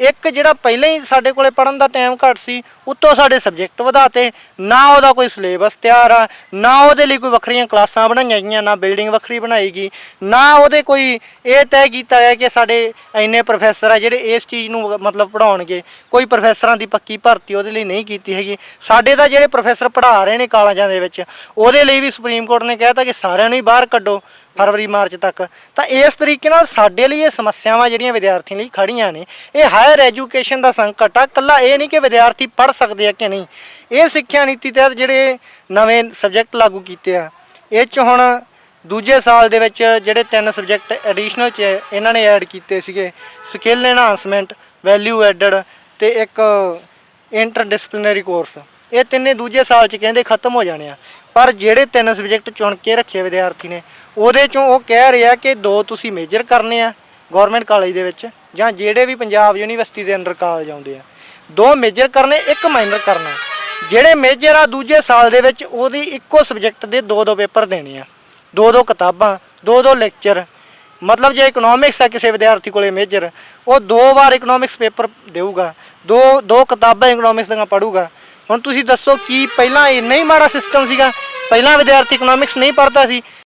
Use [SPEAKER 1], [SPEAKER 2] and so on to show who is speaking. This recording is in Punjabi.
[SPEAKER 1] ਇੱਕ ਜਿਹੜਾ ਪਹਿਲਾਂ ਹੀ ਸਾਡੇ ਕੋਲੇ ਪੜਨ ਦਾ ਟਾਈਮ ਘੱਟ ਸੀ, ਉੱਤੋਂ ਸਾਡੇ ਸਬਜੈਕਟ ਵਧਾਤੇ। ਨਾ ਉਹਦਾ ਕੋਈ ਸਿਲੇਬਸ ਤਿਆਰ ਆ, ਨਾ ਉਹਦੇ ਲਈ ਕੋਈ ਵੱਖਰੀਆਂ ਕਲਾਸਾਂ ਬਣਾਈਆਂ ਗਈਆਂ, ਨਾ ਬਿਲਡਿੰਗ ਵੱਖਰੀ ਬਣਾਈ ਗਈ, ਨਾ ਉਹਦੇ ਕੋਈ ਇਹ ਤੈਅ ਕੀਤਾ ਹੈ ਕਿ ਸਾਡੇ ਇੰਨੇ ਪ੍ਰੋਫੈਸਰ ਆ ਜਿਹੜੇ ਇਸ ਚੀਜ਼ ਨੂੰ ਮਤਲਬ ਪੜਾਉਣਗੇ ਕੋਈ ਪ੍ਰੋਫੈਸਰਾਂ ਦੀ ਪੱਕੀ ਭਰਤੀ ਉਹਦੇ ਲਈ ਨਹੀਂ ਕੀਤੀ ਹੈਗੀ। ਸਾਡੇ ਤਾਂ ਜਿਹੜੇ ਪ੍ਰੋਫੈਸਰ ਪੜ੍ਹਾ ਰਹੇ ਨੇ ਕਾਲਜਾਂ ਦੇ ਵਿੱਚ, ਉਹਦੇ ਲਈ ਵੀ ਸੁਪਰੀਮ ਕੋਰਟ ਨੇ ਕਹਿਤਾ ਕਿ ਸਾਰਿਆਂ ਨੂੰ ਹੀ ਬਾਹਰ ਕੱਢੋ। ਫਰਵਰੀ, ਮਾਰਚ ਤੱਕ। ਤਾਂ ਇਸ ਤਰੀਕੇ ਨਾਲ ਸਾਡੇ ਲਈ ਇਹ ਸਮੱਸਿਆਵਾਂ ਜਿਹੜੀਆਂ ਵਿਦਿਆਰਥੀਆਂ ਲਈ ਖੜੀਆਂ ਨੇ, ਇਹ ਹਾਇਰ ਐਜੂਕੇਸ਼ਨ ਦਾ ਸੰਕਟ ਆ। ਕੱਲਾ ਇਹ ਨਹੀਂ ਕਿ ਵਿਦਿਆਰਥੀ ਪੜ੍ਹ ਸਕਦੇ ਆ ਕਿ ਨਹੀਂ। ਇਹ ਸਿੱਖਿਆ ਨੀਤੀ ਤਹਿਤ ਜਿਹੜੇ ਨਵੇਂ ਸਬਜੈਕਟ ਲਾਗੂ ਕੀਤੇ ਆ, ਇਹ ਚ ਹੁਣ ਦੂਜੇ ਸਾਲ ਦੇ ਵਿੱਚ ਜਿਹੜੇ ਤਿੰਨ ਸਬਜੈਕਟ ਐਡੀਸ਼ਨਲ ਚ ਇਹਨਾਂ ਨੇ ਐਡ ਕੀਤੇ ਸੀਗੇ ਸਕਿੱਲ ਐਨਹਾਂਸਮੈਂਟ ਵੈਲਿਊ ਐਡਡ ਤੇ ਇੱਕ ਇੰਟਰਡਿਸਪਲਿਨਰੀ ਕੋਰਸ ਇਹ ਤਿੰਨੇ ਦੂਜੇ ਸਾਲ ਚ ਕਹਿੰਦੇ ਖਤਮ ਹੋ ਜਾਣੇ ਆ। ਪਰ ਜਿਹੜੇ ਤਿੰਨ ਸਬਜੈਕਟ ਚੁਣ ਕੇ ਰੱਖੇ ਵਿਦਿਆਰਥੀ ਨੇ, ਉਹਦੇ ਚੋਂ ਉਹ ਕਹਿ ਰਿਹਾ ਕਿ ਦੋ ਤੁਸੀਂ ਮੇਜਰ ਕਰਨੇ ਆ ਗਵਰਨਮੈਂਟ ਕਾਲਜ ਦੇ ਵਿੱਚ ਜਾਂ ਜਿਹੜੇ ਵੀ ਪੰਜਾਬ ਯੂਨੀਵਰਸਿਟੀ ਦੇ ਅੰਡਰ ਕਾਲਜ ਆਉਂਦੇ ਆ। ਦੋ ਮੇਜਰ ਕਰਨੇ, ਇੱਕ ਮਾਈਨਰ ਕਰਨਾ। ਜਿਹੜੇ ਮੇਜਰ ਆ ਦੂਜੇ ਸਾਲ ਦੇ ਵਿੱਚ ਉਹਦੀ ਇੱਕੋ ਸਬਜੈਕਟ ਦੇ ਦੋ ਦੋ ਪੇਪਰ ਦੇਣੇ ਆ। ਦੋ ਦੋ ਕਿਤਾਬਾਂ, ਦੋ ਦੋ ਲੈਕਚਰ ਮਤਲਬ ਜੇ ਇਕਨੋਮਿਕਸ ਆ ਕਿਸੇ ਵਿਦਿਆਰਥੀ ਕੋਲੇ ਮੇਜਰ ਉਹ ਦੋ ਵਾਰ ਇਕਨੋਮਿਕਸ ਪੇਪਰ ਦੇਊਗਾ, ਦੋ ਦੋ ਕਿਤਾਬਾਂ ਇਕਨੋਮਿਕਸ ਦੀਆਂ ਪੜੂਗਾ ਹੁਣ ਤੁਸੀਂ ਦੱਸੋ ਕੀ ਪਹਿਲਾਂ ਇੰਨਾ ਹੀ ਮਾੜਾ ਸਿਸਟਮ ਸੀਗਾ? ਪਹਿਲਾਂ ਵਿਦਿਆਰਥੀ ਇਕਨੋਮਿਕਸ ਨਹੀਂ ਪੜ੍ਹਦਾ ਸੀ।